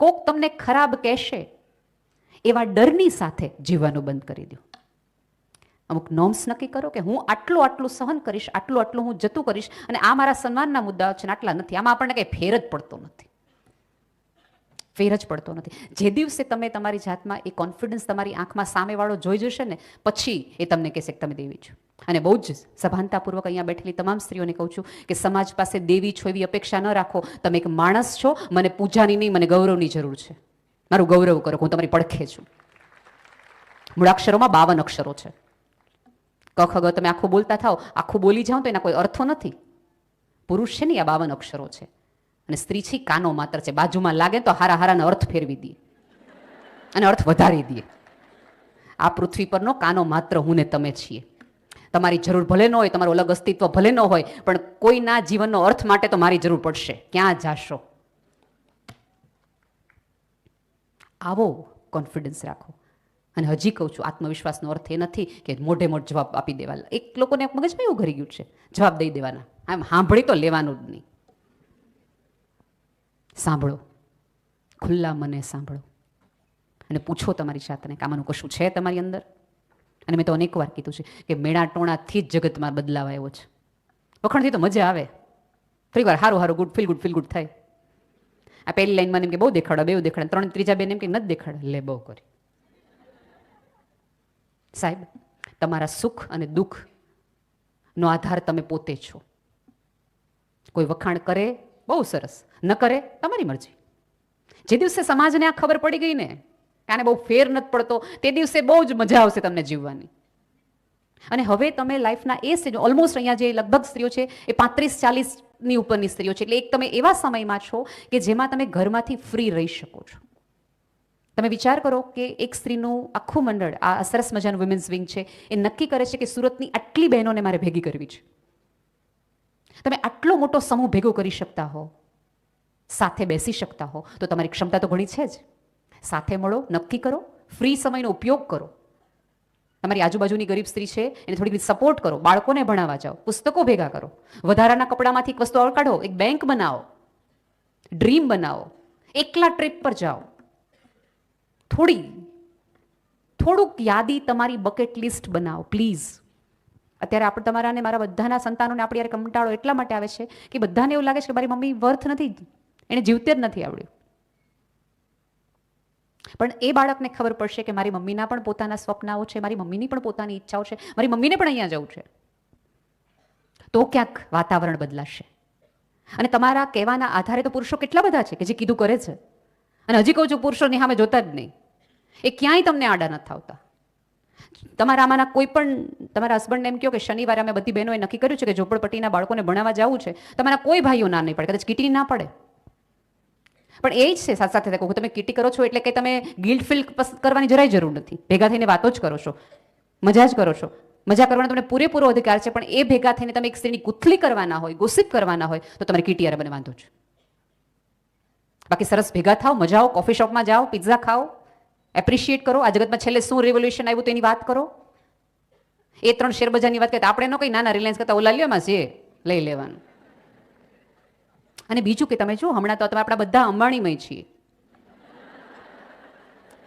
કોક તમને ખરાબ કહેશે, એવા ડરની સાથે જીવવાનું બંધ કરી દો. અમુક નોર્મ્સ નક્કી કરો કે હું આટલું આટલું સહન કરીશ, આટલું આટલું હું જતું કરીશ, અને આ મારા સન્માનના મુદ્દાઓ છે આટલા નથી. આમાં આપણને કંઈ ફેર જ પડતો નથી. ફેર જ પડતો નથી. જે દિવસે તમે તમારી જાતમાં એ કોન્ફિડન્સ તમારી આંખમાં સામેવાળો જોઈ જશે ને, પછી એ તમને કહેશે કે તમે દેવી છો. અને બહુ જ સભાનતાપૂર્વક અહીંયા બેઠેલી તમામ સ્ત્રીઓને કહું છું કે સમાજ પાસે દેવી છો એવી અપેક્ષા ન રાખો. તમે એક માણસ છો, મને પૂજાની નહીં, મને ગૌરવની જરૂર છે. મારું ગૌરવ કરો હું તમારી પડખે છું. મૂળાક્ષરોમાં બાવન અક્ષરો છે. કખ અગર તમે આખું બોલતા થાઓ, આખું બોલી જાઓ તો એના કોઈ અર્થો નથી. પુરુષ છે ને આ બાવન અક્ષરો છે. અને સ્ત્રી છે કાનો માત્ર છે. બાજુમાં લાગે તો હારા હારાનો અર્થ ફેરવી દે. અને અર્થ વધારી દઈએ આ પૃથ્વી પરનો કાનો માત્ર હું ને તમે છીએ. તમારી જરૂર ભલે ન હોય, તમારું અલગ અસ્તિત્વ ભલે ન હોય, પણ કોઈના જીવનનો અર્થ માટે તો મારી જરૂર પડશે. ક્યાં જાશો? આવો કોન્ફિડન્સ રાખો. અને હજી કહું છું, આત્મવિશ્વાસનો અર્થ એ નથી કે મોઢે મોઢ જવાબ આપી દેવાના. એક લોકોને મગજમાં એવું ઘરી ગયું છે, જવાબ દઈ દેવાના. આમ સાંભળી તો લેવાનું જ નહીં. સાંભળો. ખુલ્લા મને સાંભળો. અને પૂછો તમારી જાતને કે આમાંનું કશું છે તમારી અંદર? અને મેં તો અનેક વાર કીધું છે કે મેળા ટોણાથી જ જગતમાં બદલાવ આવ્યો છે. વખણથી તો મજા આવે. ફરી વાર સારું સારું good feel good feel good થાય. આ પહેલી લાઈનમાં એમ કે બહુ દેખાડો બે દેખાડે, ત્રણ ત્રીજા બેન એમ કે નથી દેખાડે. લે બહુ કરી. સાહેબ, તમારા સુખ અને દુઃખનો આધાર તમે પોતે છો. કોઈ વખાણ કરે, બહુ સરસ. ન કરે, તમારી મરજી. જે દિવસે સમાજને આ ખબર પડી ગઈ ને કે આને બહુ ફેર નથી પડતો. તે દિવસે બહુ જ મજા આવશે તમને જીવવાની. અને હવે તમે લાઈફના એ સ્ટેજ ઓલમોસ્ટ અહીંયા જે લગભગ સ્ત્રીઓ છે, એ પાંત્રીસ ચાલીસની ઉપરની સ્ત્રીઓ છે. એટલે એક તમે એવા સમયમાં છો કે જેમાં તમે ઘરમાંથી ફ્રી રહી શકો છો. તમે વિચાર કરો કે એક સ્ત્રીનું આખું મંડળ, આ સરસ મજાનું વિમેન્સ વિંગ છે, એ નક્કી કરે છે કે સુરતની આટલી બહેનોને મારે ભેગી કરવી છે. તમે આટલો મોટો સમૂહ ભેગો કરી શકતા હો. સાથે બેસી શકતા હો. તો તમારી ક્ષમતા તો ઘણી છે જ. સાથે મળો, નક્કી કરો, ફ્રી સમયનો ઉપયોગ કરો. તમારી આજુબાજુની ગરીબ સ્ત્રી છે, એને થોડી સપોર્ટ કરો, બાળકોને ભણાવવા જાઓ, પુસ્તકો ભેગા કરો, વધારાના કપડામાંથી એક વસ્તુ કાઢો, એક બેંક બનાવો ડ્રીમ બનાવો, એકલા ટ્રીપ પર જાઓ. થોડી, થોડુંક યાદી તમારી બકેટ લિસ્ટ બનાવો પ્લીઝ અત્યારે આપણે તમારા અને મારા બધાના સંતાનોને આપણે યાર કંટાળો એટલા માટે આવે છે કે બધાને એવું લાગે છે કે મારી મમ્મી વર્થ નથી, એને જીવતે જ નથી આવડ્યું. પણ એ બાળકને ખબર પડશે કે મારી મમ્મીના પણ પોતાના સ્વપ્નાઓ છે, મારી મમ્મીની પણ પોતાની ઈચ્છાઓ છે, મારી મમ્મીને પણ અહીંયા જવું છે. તો ક્યાંક વાતાવરણ બદલાશે. અને તમારા કહેવાના આધારે તો પુરુષો કેટલા બધા છે કે જે કીધું કરે છે. અને હજી કહું છું, પુરુષોની સામે જોતા જ નહીં. એ ક્યાંય તમને આડા નથી આવતા. તમારા આમાંના કોઈ પણ, તમારા હસબન્ડને એમ કહો કે શનિવારે અમે બધી બહેનોએ નક્કી કર્યું છે કે ઝોપડપટ્ટીના બાળકોને ભણાવવા જવું છે. તમારા કોઈ ભાઈઓ ના નહીં પડે, કદાચ કીટી ના પડે. પણ એ જ છે સાથે સાથે કહું તમે કીટી કરો છો એટલે કે તમે ગિલ્ટ ફીલ કરવાની જરાય જરૂર નથી. ભેગા થઈને વાતો જ કરો છો. મજા જ કરો છો. મજા કરવાનો તમને પૂરેપૂરો અધિકાર છે, પણ એ ભેગા થઈને તમે એક સ્ત્રીની ગુથલી કરવાના હોય, ગોસિપ કરવાના હોય, તો તમારે કીટી બને, વાંધો છે બાકી સરસ ભેગા થાઓ, મજા આવો કોફી શોપમાં જાઓ પિઝા ખાઓ એપ્રિશિએટ કરો. આ જગતમાં છેલ્લે શું રેવોલ્યુશન આવ્યું તેની વાત કરો. એ ત્રણ શેર બજારની વાત કરતા આપણે ન કંઈ નાના રિલાયન્સ કરતા ઓલા લેવામાં છે. લઈ લેવાનું. અને બીજું કે તમે જો, હમણાં તો આપણા બધા અંબાણીમય છીએ.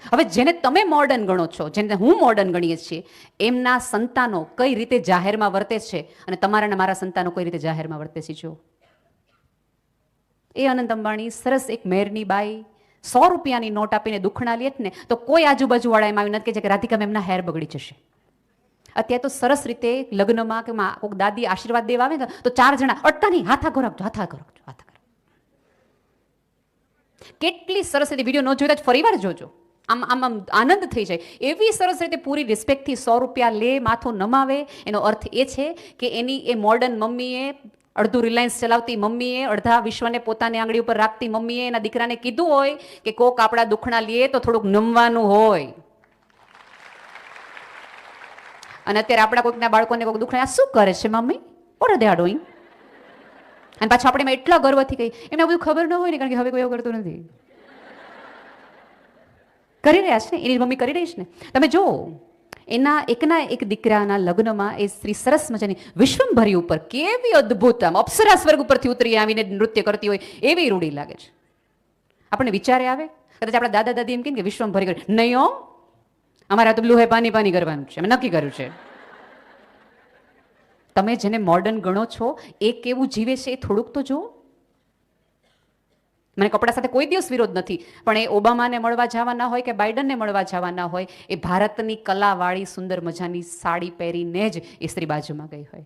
હવે જેને તમે મોડર્ન ગણો છો, જેને હું મોડર્ન ગણીએ છીએ, એમના સંતાનો કઈ રીતે જાહેરમાં વર્તે છે અને તમારા મારા સંતાનો કઈ રીતે જાહેરમાં વર્તે છે જો એ અનંત અંબાણી સરસ એક મેરની બાઈ, સો રૂપિયાની નોટ આપીને દુખણા લે ને, તો કોઈ આજુબાજુવાળા એમ આવી નથી કે રાધિકા એમના હેર બગડી જશે. અત્યારે તો સરસ રીતે લગ્નમાં કે કોઈક દાદી આશીર્વાદ દેવા આવે ને, તો ચાર જણા અટતા નહીં હાથા ગોરાવજો હાથા ગોરાવજો હાથા કેટલી સરસ રીતે વીડિયો ન જોતા જ ફરીવાર જોજો. આમ આમ આમ આનંદ થઈ જાય. એવી સરસ રીતે પૂરી રિસ્પેક્ટથી સો રૂપિયા લે, માથું નમાવે. એનો અર્થ એ છે કે એની એ મોડર્ન મમ્મીએ અડધું રિલાયન્સ ચલાવતી મમ્મીએ, અડધા વિશ્વને પોતાની આંગળી ઉપર રાખતી મમ્મીએ એના દીકરાને કીધું હોય કે કોક આપણા દુખણા લઈએ તો થોડુંક નમવાનું હોય. અને અત્યારે આપણા કોઈકના બાળકોને કોઈક દુખણા શું કરે છે, mummy? Or they are doing અને પાછું આપણે એમાં એટલા ગર્વથી કહી એમને બધું ખબર ન હોય ને, કારણ કે હવે કોઈ એવું કરતું નથી. કરી રહ્યા છે ને? એની મમ્મી કરી રહી છે ને? તમે જો એના એકના એક દીકરાના લગ્નમાં એ સ્ત્રી સરસ મજાની વિશ્વંભરી ઉપર કેવી અદ્ભુત આમ અપ્સરા સ્વર્ગ ઉપરથી ઉતરી આવીને નૃત્ય કરતી હોય, એવી રૂડી લાગે છે. આપણને વિચારે આવે? કદાચ આપણા દાદા દાદી એમ કે વિશ્વમાં ભરી કરી. નહીં અમારે તો બ્લુ હે પાની પાની કરવાનું છે, અમે નક્કી કર્યું છે. તમે જેને મોડર્ન ગણો છો, એ કેવું જીવે છે એ થોડુંક તો જુઓ. મને કપડા સાથે કોઈ દિવસ વિરોધ નથી, પણ એ ઓબામાને મળવા જવાના હોય કે બાઇડનને મળવા જવાના હોય, એ ભારતની કલાવાળી, સુંદર મજાની સાડી પહેરીને જ એ સ્ત્રી બાજુમાં ગઈ હોય.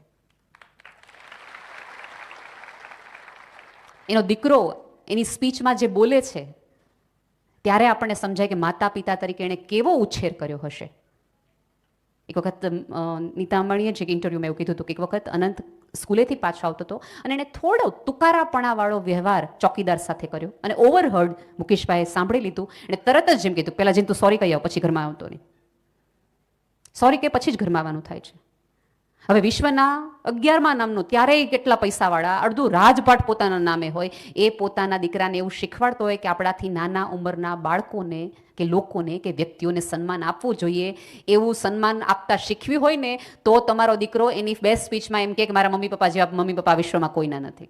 એનો દીકરો એની સ્પીચમાં જે બોલે છે, ત્યારે આપણને સમજાય કે માતા પિતા તરીકે એણે કેવો ઉછેર કર્યો હશે. એક વખત નીતા અંબાણીએ જે ઇન્ટરવ્યુમાં એવું કીધું હતું કે એક વખત અનંત સ્કૂલેથી પાછો આવતો હતો અને એણે થોડો તુકારાપણાવાળો વ્યવહાર ચોકીદાર સાથે કર્યો અને ઓવરહર્ડ મુકેશભાઈએ સાંભળી લીધું. એણે તરત જ જેમ કીધું પહેલાં જેમ તું સોરી કહી આવ, પછી ઘરમાં આવતો નહીં. સોરી કે પછી જ ઘરમાં આવવાનું થાય છે. હવે વિશ્વના અગિયારમાં નામનું ત્યારેય કેટલા પૈસાવાળા, અડધું રાજપાટ પોતાના નામે હોય, એ પોતાના દીકરાને એવું શીખવાડતો હોય કે આપણાથી નાના ઉંમરના બાળકોને કે લોકોને કે વ્યક્તિઓને સન્માન આપવું જોઈએ. એવું સન્માન આપતા શીખવી હોય ને, તો તમારો દીકરો એની બેસ્ટ સ્પીચમાં એમ કે મારા મમ્મી પપ્પા જેવા મમ્મી પપ્પા વિશ્વમાં કોઈના નથી.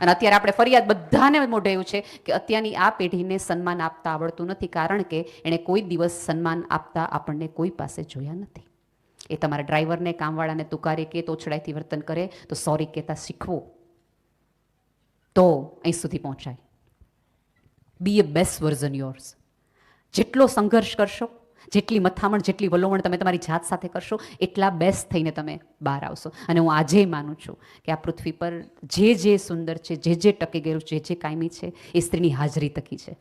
અને અત્યારે આપણે ફરિયાદ બધાને મોઢે એવું છે કે અત્યારની આ પેઢીને સન્માન આપતા આવડતું નથી કારણ કે એણે કોઈ દિવસ સન્માન આપતા આપણને કોઈ પાસે જોયા નથી. એ તમારા ડ્રાઈવરને, કામવાળાને તુકારે કે તોછડાઈથી વર્તન કરે, તો સોરી કહેતા શીખવું. તો અહીં સુધી પહોંચાય. Be a best version yours જેટલો સંઘર્ષ કરશો, જેટલી મથામણ, જેટલી વલોવણ તમે તમારી જાત સાથે કરશો, એટલા બેસ્ટ થઈને તમે બહાર આવશો. અને હું આજે માનું છું કે આ પૃથ્વી પર જે જે સુંદર છે, જે જે ટકી ગયેલું છે, જે જે કાયમી છે, એ સ્ત્રીની હાજરી તકી છે.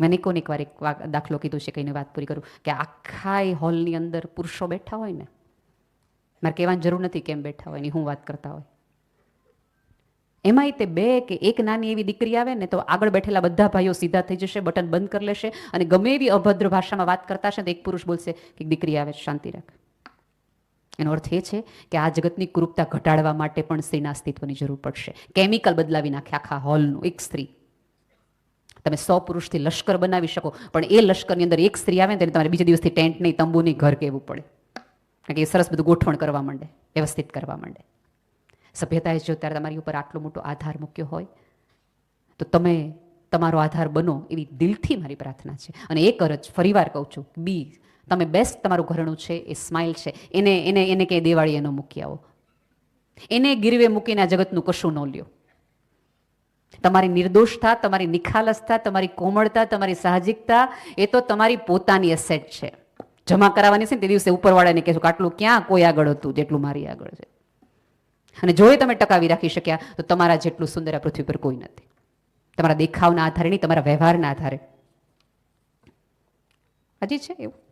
મેં કોને એકવાર એક દાખલો કીધું છે કહીને વાત પૂરી કરું. કે આખા એ હોલની અંદર પુરુષો બેઠા હોય ને, મારે કહેવાની જરૂર નથી કેમ બેઠા હોય એની હું વાત કરતા હોય. એમાંય તે બે કે એક નાની એવી દીકરી આવે ને, તો આગળ બેઠેલા બધા ભાઈઓ સીધા થઈ જશે, બટન બંધ કરી લેશે અને ગમે એવી અભદ્ર ભાષામાં વાત કરતા હશે તો એક પુરુષ બોલશે કે દીકરી આવે, શાંતિ રાખ. એનો અર્થ એ છે કે આ જગતની કુરૂપતા ઘટાડવા માટે પણ સ્ત્રીના અસ્તિત્વની જરૂર પડશે. કેમિકલ બદલાવી નાખે આખા હોલનું, એક સ્ત્રી. તમે સો પુરુષથી લશ્કર બનાવી શકો. પણ એ લશ્કરની અંદર એક સ્ત્રી આવે ને તેને તમારે બીજા દિવસથી ટેન્ટ નહીં તંબુ નહીં ઘર કહેવું પડે. કારણ કે એ સરસ બધું ગોઠવણ કરવા માંડે, વ્યવસ્થિત કરવા માંડે. સભ્યતાએ જો ત્યારે તમારી ઉપર આટલો મોટો આધાર મૂક્યો હોય, તો તમે તમારો આધાર બનો એવી દિલથી મારી પ્રાર્થના છે. અને એક અરજ ફરીવાર કહું છું, બી, તમે બેસ્ટ તમારું ઘરણું છે, એ સ્માઇલ છે. એને એને એને ક્યાંય દિવાળી એનો મૂકી આવો. એને ગીરવે મૂકીને આ જગતનું કશું ન લ્યો. તમારી નિર્દોષતા, તમારી નિખાલસતા, તમારી કોમળતા, તમારી સાહજિકતા, એ તો તમારી પોતાની એસેટ છે. જમા કરાવવાની છે ને તે દિવસે ઉપરવાળાને કહેશું કે આટલું ક્યાં કોઈ આગળ હતું, જેટલું મારી આગળ છે. અને જો એ તમે ટકાવી રાખી શક્યા તો તમારા જેટલું સુંદર આ પૃથ્વી પર કોઈ નથી. તમારા દેખાવના આધારે નહીં, તમારા વ્યવહારના આધારે. હજી છે એવું?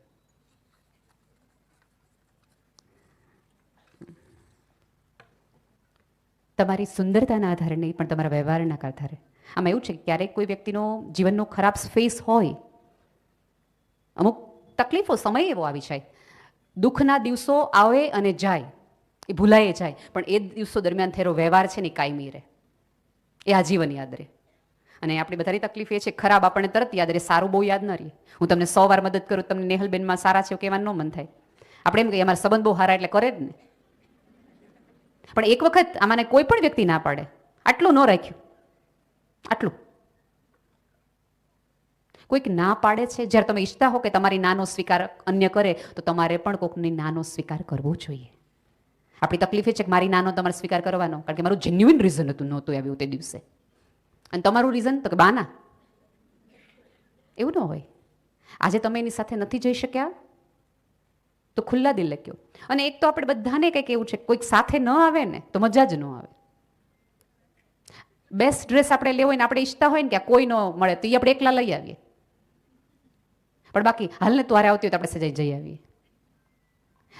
તમારી સુંદરતાના આધારે નહીં, પણ તમારા વ્યવહારના આધારે. આમાં એવું છે ક્યારેક કોઈ વ્યક્તિનો જીવનનો ખરાબ ફેસ હોય, અમુક તકલીફો સમય એવો આવી જાય. દુઃખના દિવસો આવે અને જાય, એ ભૂલાઈ જાય, પણ એ દિવસો દરમિયાન થયેલો વ્યવહાર છે ને કાયમી રહે. એ આજીવન યાદ રહે. અને આપણી બધાની તકલીફ એ છે, ખરાબ આપણને તરત યાદ રહે, સારું બહુ યાદ ન રહે. હું તમને સો વાર મદદ કરું, તમને નેહલબેનમાં સારા છે કહેવાનું ન મન થાય. આપણે એમ કહીએ, અમારા સંબંધ બહુ સારા એટલે કરે જ ને. પણ એક વખત આમાંને કોઈ પણ વ્યક્તિ ના પાડે. આટલું ન રાખ્યું. આટલું. કોઈક ના પાડે છે, જ્યારે તમે ઈચ્છતા હો કે તમારી નાનો સ્વીકાર અન્ય કરે, તો તમારે પણ કોઈકની નાનો સ્વીકાર કરવો જોઈએ. આપણી તકલીફ એ છે કે મારી નાનો તમારે સ્વીકાર કરવાનો, કારણ કે મારું જેન્યુઇન રીઝન હતું, નહોતું આવ્યું તે દિવસે. અને તમારું રીઝન તો કે બાના. એવું ન હોય. આજે તમે એની સાથે નથી જઈ શક્યા? તો ખુલ્લા દિલે કહો. અને એક તો આપણે બધાને કંઈક એવું છે, કોઈક સાથે ન આવે ને, તો મજા જ ન આવે. બેસ્ટ ડ્રેસ આપણે લેવો હોય ને, આપણે ઈચ્છતા હોય ને કે કોઈ ન મળે, તો એ આપણે એકલા લઈ આવીએ. પણ બાકી હાલને તોરે આવતી હોય તો આપણે સજાઈ જઈ આવીએ.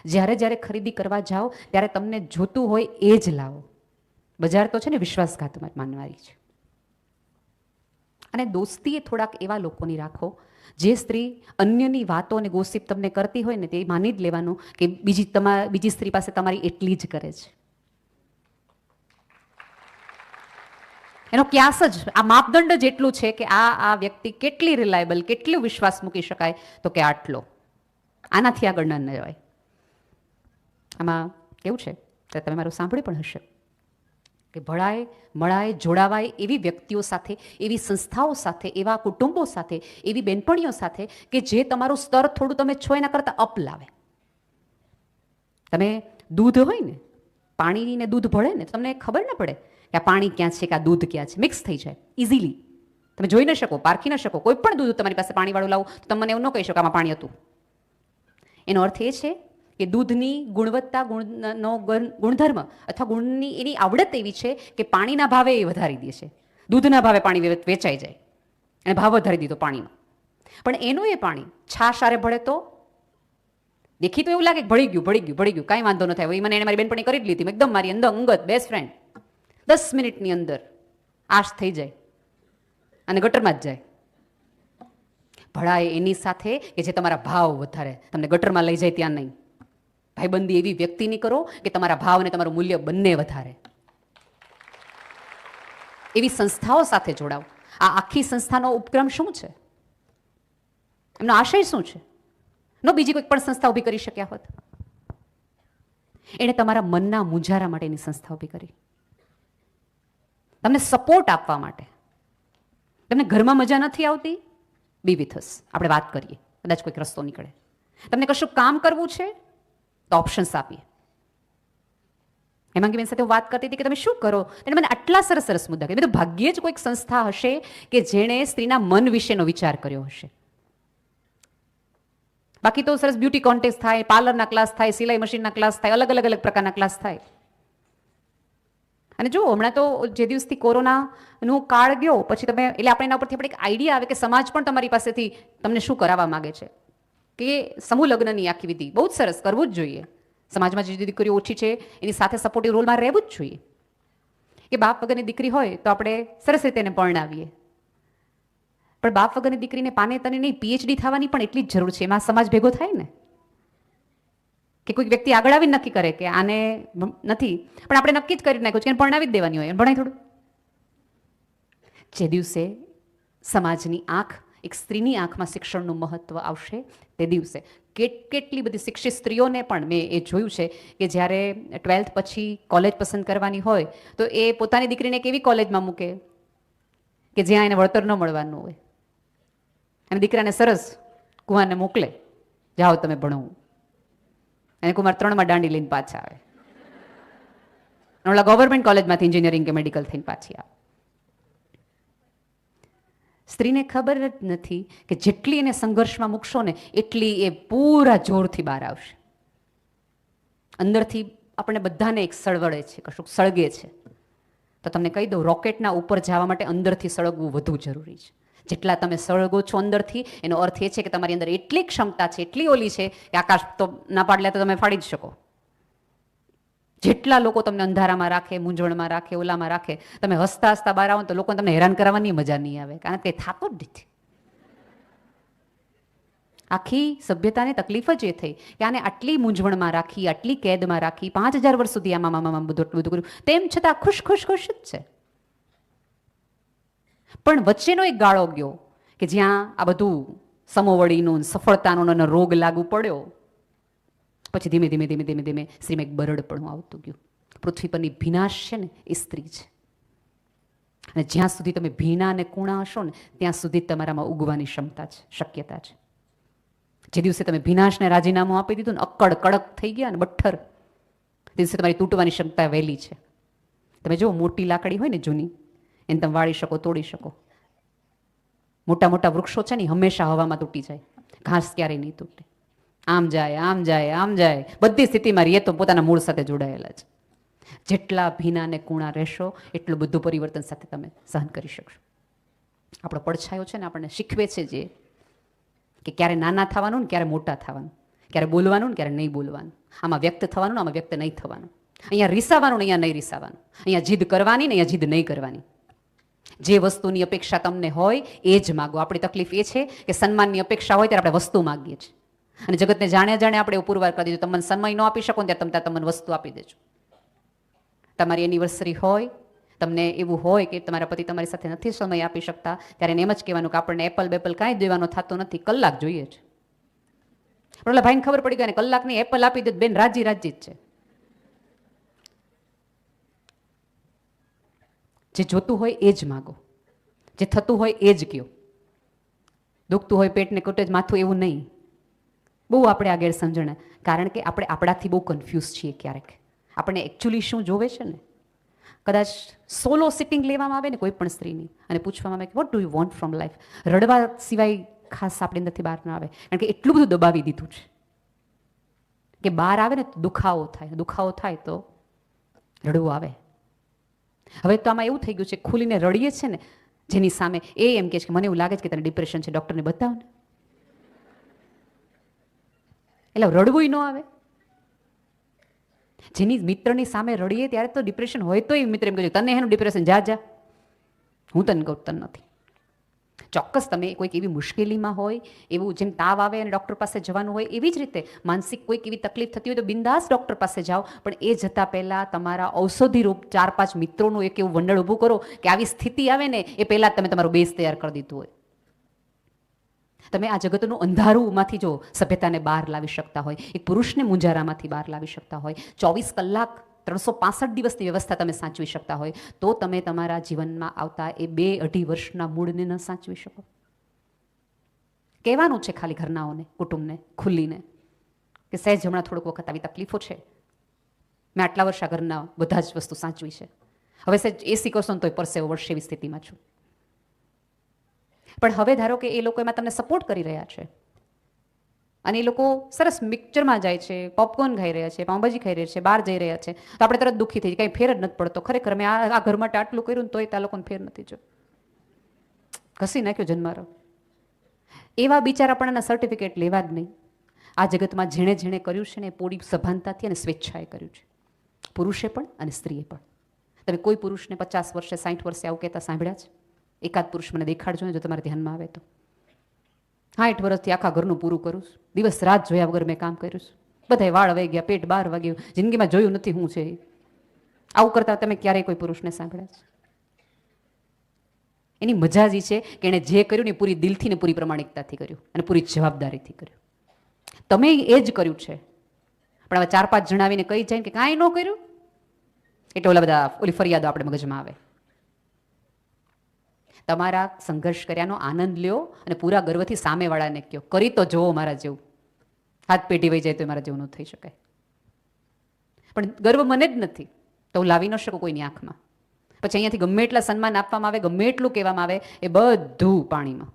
જ્યારે જ્યારે ખરીદી કરવા જાઓ, ત્યારે તમને જોતું હોય એ જ લાવો. બજાર તો છે ને વિશ્વાસઘાતમાં માનવાની છે. અને દોસ્તી એ થોડાક એવા લોકોની રાખો જે સ્ત્રી અન્યની વાતો અને ગોસિપ તમને કરતી હોય ને તે માની જ લેવાનું કે બીજી તમા, બીજી સ્ત્રી પાસે તમારી એટલી જ કરે છે. એનો ક્યાસ જ, આ માપદંડ જ એટલું છે કે આ આ વ્યક્તિ કેટલી રિલાયબલ કેટલું વિશ્વાસ મૂકી શકાય તો કે આટલો. આનાથી આગળ ન જવાય આમાં કેવું છે? તમે મારું સાંભળ્યું પણ હશે. કે ભળાય, મળાય, જોડાવાય એવી વ્યક્તિઓ સાથે, એવી સંસ્થાઓ સાથે, એવા કુટુંબો સાથે, એવી બેનપણીઓ સાથે કે જે તમારું સ્તર થોડું તમે છો એના કરતાં અપ લાવે. તમે દૂધ હોય ને, પાણીની દૂધ ભળે ને તમને ખબર ના પડે કે આ પાણી ક્યાં છે, કે આ દૂધ ક્યાં છે. મિક્સ થઈ જાય ઇઝીલી તમે જોઈ ન શકો, પારખી ન શકો. કોઈ પણ દૂધ તમારી પાસે પાણીવાળું લાવો, તો તમે મને એવું ન કહી શકો આમાં પાણી હતું. એનો અર્થ એ છે કે દૂધની ગુણવત્તા ગુણનો ગુણધર્મ અથવા ગુણની એની આવડત એવી છે કે પાણીના ભાવે એ વધારી દે છે. દૂધના ભાવે પાણી વેચાઈ જાય અને ભાવ વધારી દીધો પાણીનો. પણ એનું એ પાણી છાશ આરે ભળે તો? દેખી તો એવું લાગે કે ભળી ગયું ભળી ગયું ભળી ગયું, કાંઈ વાંધો ન થાય એ મને એને મારી બેનપણી કરી જ લીધી. એકદમ મારી અંદર અંગત બેસ્ટ ફ્રેન્ડ દસ મિનિટની અંદર આશ થઈ જાય અને ગટરમાં જ જાય. ભળાય એની સાથે કે જે તમારા ભાવ વધારે, તમને ગટરમાં લઈ જાય ત્યાં નહીં. ભાઈબંધી એવી વ્યક્તિની કરો કે તમારા ભાવ અને તમારું મૂલ્ય બંને વધારે. એવી સંસ્થાઓ સાથે જોડાઓ. આ આખી સંસ્થાનો ઉપક્રમ શું છે? એમનો આશય શું છે? નો બીજી કોઈ પણ સંસ્થા ઊભી કરી શક્યા હોત? એણે તમારા મનના મુંજારા માટેની સંસ્થા ઊભી કરી. તમને સપોર્ટ આપવા માટે. તમને ઘરમાં મજા નથી આવતી? બી વિથસ આપણે વાત કરીએ. કદાચ કોઈક રસ્તો નીકળે. તમને કશું કામ કરવું છે? તો ઓપ્શન્સ આપીએ. હેમાંગી બેન સાથે હું વાત કરતી હતી કે તમે શું કરો? તેને મને આટલા સરસ સરસ મુદ્દા મેં તો ભાગ્યે જ કોઈક સંસ્થા હશે કે જેણે સ્ત્રીના મન વિશેનો વિચાર કર્યો હશે. બાકી તો સરસ બ્યુટી કોન્ટેસ્ટ થાય પાર્લરના ક્લાસ થાય, સિલાઈ મશીનના ક્લાસ થાય, અલગ અલગ અલગ પ્રકારના ક્લાસ થાય. અને જો હમણાં તો જે દિવસથી કોરોનાનું કાળ ગયો, પછી તમે, એટલે આપણે એના ઉપરથી આપણે એક આઈડિયા આવે કે સમાજ પણ તમારી પાસેથી તમને શું કરાવવા માગે છે. કે સમૂહ લગ્નની આખી વિધિ બહુ જ સરસ, કરવું જ જોઈએ. સમાજમાં જે દીકરીઓ ઓછી છે, એની સાથે સપોર્ટિવ રોલમાં રહેવું જ જોઈએ. કે બાપ વગરની દીકરી હોય તો આપણે સરસ રીતે એને પરણાવીએ. પણ બાપ વગરની દીકરીને પાને તને નહીં પીએચડી થવાની પણ એટલી જ જરૂર છે. એમાં સમાજ ભેગો થાય ને? કે કોઈક વ્યક્તિ આગળ આવીને નક્કી કરે કે આને નથી. પણ આપણે નક્કી જ કરી નાખ્યું છે કે પરણાવી જ દેવાની હોય. એને ભણાય થોડું. જે દિવસે સમાજની આંખ એક સ્ત્રીની આંખમાં શિક્ષણનું મહત્વ આવશે તે દિવસે. કેટ, કેટલી બધી શિક્ષિત સ્ત્રીઓને પણ મેં એ જોયું છે કે જ્યારે ટ્વેલ્થ પછી કોલેજ પસંદ કરવાની હોય, તો એ પોતાની દીકરીને કેવી કોલેજમાં મૂકે? કે જ્યાં એને વળતર ન મળવાનું હોય. અને દીકરાને સરસ કુવાને મોકલે. જાઓ તમે ભણવું. અને કુમાર ત્રણમાં દાંડી લઈને પાછા આવે. ઓલા ગવર્મેન્ટ કોલેજમાંથી એન્જિનિયરિંગ કે મેડિકલ થઈને પાછી આવે. સ્ત્રીને ખબર જ નથી કે જેટલી એને સંઘર્ષમાં મૂકશો ને એટલી એ પૂરા જોરથી બહાર આવશે. અંદરથી આપણે બધાને એક સળવળે છે, કશુંક સળગે છે. તો તમને કહી દઉં, રોકેટના ઉપર જવા માટે અંદરથી સળગવું વધુ જરૂરી છે. જેટલા તમે સળગો છો અંદરથી, એનો અર્થ એ છે કે તમારી અંદર એટલી ક્ષમતા છે, એટલી ઓલી છે કે આકાશ તો ના પાડલે તો તમે ફાડી જ શકો. જેટલા લોકો તમને અંધારામાં રાખે, મૂંઝવણમાં રાખે, ઓલામાં રાખે, તમે હસતા હસતા બહાર આવો તો લોકોને તમને હેરાન કરવાની મજા નહીં આવે. કારણ કે થતું જ નથી. આખી સભ્યતાને તકલીફ જ એ થઈ કે આને આટલી મૂંઝવણમાં રાખી, આટલી કેદમાં રાખી, પાંચ હજાર વર્ષ સુધી આમાં મામા બધું એટલું બધું કર્યું. તેમ છતાં ખુશ ખુશ ખુશ જ છે. પણ વચ્ચેનો એક ગાળો ગયો કે જ્યાં આ બધું સમોવડીનું સફળતાનો રોગ લાગુ પડ્યો. પછી ધીમે ધીમે ધીમે ધીમે ધીમે સ્ત્રીમાં એક બરડપણું આવતું ગયું. પૃથ્વી પરની ભીનાશ છે ને, એ સ્ત્રી છે. અને જ્યાં સુધી તમે ભીના અને કુણા હશો ને, ત્યાં સુધી તમારામાં ઉગવાની ક્ષમતા છે, શક્યતા છે. જે દિવસે તમે ભીનાશને રાજીનામું આપી દીધું ને, અક્કડ કડક થઈ ગયા ને, બઠ્ઠર, તે દિવસે તમારી તૂટવાની ક્ષમતા વહેલી છે. તમે જુઓ, મોટી લાકડી હોય ને જૂની, એને તમે વાળી શકો, તોડી શકો. મોટા મોટા વૃક્ષો છે ને હંમેશા હવામાં તૂટી જાય. ઘાસ ક્યારેય નહીં તૂટે. આમ જાય આમ જાય આમ જાય. બધી સ્થિતિમાં રહીએ તો પોતાના મૂળ સાથે જોડાયેલા છે. જેટલા ભીના ને કુણા રહેશો, એટલું બધું પરિવર્તન સાથે તમે સહન કરી શકશો. આપણો પડછાયો છે ને આપણને શીખવે છે જે, કે ક્યારે નાના થવાનું ને ક્યારે મોટા થવાનું. ક્યારે બોલવાનું ને ક્યારે નહીં બોલવાનું. આમાં વ્યક્ત થવાનું, આમાં વ્યક્ત નહીં થવાનું. અહીંયા રીસાવાનું ને અહીંયા નહીં રીસાવાનું. અહીંયા જીદ કરવાની ને અહીંયા જીદ નહીં કરવાની. જે વસ્તુની અપેક્ષા તમને હોય, એ જ માગો. આપણી તકલીફ એ છે કે સન્માનની અપેક્ષા હોય ત્યારે આપણે વસ્તુ માગીએ છીએ. અને જગતને જાણે જાણે આપણે એવું પુરવાર કરી દીધું. તમને સમય ન આપી શકો ને ત્યારે તમે ત્યાં તમને વસ્તુ આપી દેજો. તમારી એનિવર્સરી હોય, તમને એવું હોય કે તમારા પતિ તમારી સાથે નથી સમય આપી શકતા, ત્યારે એમ જ કહેવાનું કે આપણને એપલ બેપલ કાંઈ દેવાનો થતો નથી, કલાક જોઈએ છે. પણ ઓલા ભાઈને ખબર પડી ગઈ ને કલાકની એપલ આપી દે બેન રાજી રાજી જ છે. જે જોતું હોય એ જ માગો. જે થતું હોય એ જ કયો. દુખતું હોય પેટને કોટે જ માથું એવું નહીં. બહુ આપણે આ ગેરસમજણ કારણ કે આપણે આપણાથી બહુ કન્ફ્યુઝ છીએ ક્યારેક. આપણને એકચ્યુઅલી શું જોવે છે ને? કદાચ સોલો સિટિંગ લેવામાં આવે ને કોઈ પણ સ્ત્રીની અને પૂછવામાં આવે કે what do you want from life રડવા સિવાય ખાસ આપણે અંદરથી બહાર ના આવે. કારણ કે એટલું બધું દબાવી દીધું છે. કે બહાર આવે ને તો દુખાવો થાય. દુખાવો થાય તો રડવું આવે. હવે તો આમાં એવું થઈ ગયું છે, ખુલીને રડીએ છે ને, જેની સામે એ એમ કહે છે કે, મને એવું લાગે છે કે તને ડિપ્રેશન છે. ડૉક્ટરને બતાવો ને. એટલે રડવું ન આવે. જેની મિત્રની સામે રડીએ ત્યારે તો ડિપ્રેશન હોય તો એ મિત્ર એમ કહે તને એનું ડિપ્રેશન જા જા. હું તને કહું, તને નથી. ચોક્કસ તમે કોઈક એવી મુશ્કેલીમાં હોય, એવું જેમ તાવ આવે અને ડૉક્ટર પાસે જવાનું હોય, એવી જ રીતે માનસિક કોઈક એવી તકલીફ થતી હોય તો બિંદાસ ડૉક્ટર પાસે જાઓ. પણ એ જતાં પહેલાં તમારા ઔષધિ રૂપ ચાર પાંચ મિત્રોનું એક એવું વંડળ ઊભું કરો કે આવી સ્થિતિ આવે ને, એ પહેલાં જ તમે તમારું બેઝ તૈયાર કરી દીધું હોય. તમે આ જગતનું અંધારુંમાંથી જો સભ્યતાને બહાર લાવી શકતા હોય, એક પુરુષને મુંજારામાંથી બહાર લાવી શકતા હોય, ચોવીસ કલાક ત્રણસો પાસઠ દિવસની વ્યવસ્થા તમે સાચવી શકતા હોય, તો તમે તમારા જીવનમાં આવતા એ બે અઢી વર્ષના મૂળને ન સાચવી શકો. કહેવાનું છે ખાલી ઘરનાઓને, કુટુંબને, ખુલ્લીને, કે સહેજ હમણાં થોડોક વખત આવી તકલીફો છે. મેં આટલા વર્ષ આ ઘરના બધા જ વસ્તુ સાચવી છે. હવે સહેજ એસી કરશો ને તોય પરસેવો વર્ષ એવી સ્થિતિમાં છું. પણ હવે ધારો કે એ લોકો એમાં તમને સપોર્ટ કરી રહ્યા છે. અને એ લોકો સરસ મિક્સચરમાં જાય છે પોપકોર્ન ખાઈ રહ્યા છે, પાઉંભાજી ખાઈ રહ્યા છે, બહાર જઈ રહ્યા છે. તો આપણે તરત દુઃખી થઈ કંઈ ફેર જ નથી પડતો. ખરેખર મેં આ ઘર માટે આટલું કર્યું ને તોય ત્યાં લોકોને ફેર નથી જો ઘસી નાખ્યો જન્મારો. એવા બિચારાપણાના સર્ટિફિકેટ લેવા જ નહીં. આ જગતમાં જેણે જેણે કર્યું છે ને પૂરી સભાનતાથી અને સ્વેચ્છાએ કર્યું છે. પુરુષે પણ અને સ્ત્રીએ પણ. તમે કોઈ પુરુષને પચાસ વર્ષે સાઠ વર્ષે આવું કહેતા સાંભળ્યા છે? એકાદ પુરુષ મને દેખાડજો ને જો તમારા ધ્યાનમાં આવે તો. સાઠ વર્ષથી આખા ઘરનું પૂરું કરું છું. દિવસ રાત જોયા વગર મેં કામ કર્યું છું. બધાય વાળ વહી ગયા, પેટ બહાર વાગ્યું જિંદગીમાં જોયું નથી હું છે આવું કરતા તમે ક્યારેય કોઈ પુરુષને સાંભળ્યા છે? એની મજા જ છે કે એણે જે કર્યું ને પૂરી દિલથી ને પૂરી પ્રમાણિકતાથી કર્યું અને પૂરી જવાબદારીથી કર્યું. તમે એ જ કર્યું છે. પણ હવે ચાર પાંચ જણાવીને કહી જાય કે કાંઈ ન કર્યું? એટલે ઓલા બધા ઓલી ફરિયાદો આપણે મગજમાં આવે. તમારા સંઘર્ષ કર્યાનો આનંદ લ્યો અને પૂરા ગર્વથી સામેવાળાને કહો, કરી તો જુઓ મારા જેવું. હાથ પેટી વહી જાય તો મારા જેવું ન થઈ શકાય પણ ગર્વ મને જ નથી, તો હું લાવી ન શકું કોઈની આંખમાં. પછી અહીંયાથી ગમે એટલા સન્માન આપવામાં આવે, ગમે એટલું કહેવામાં આવે, એ બધું પાણીમાં.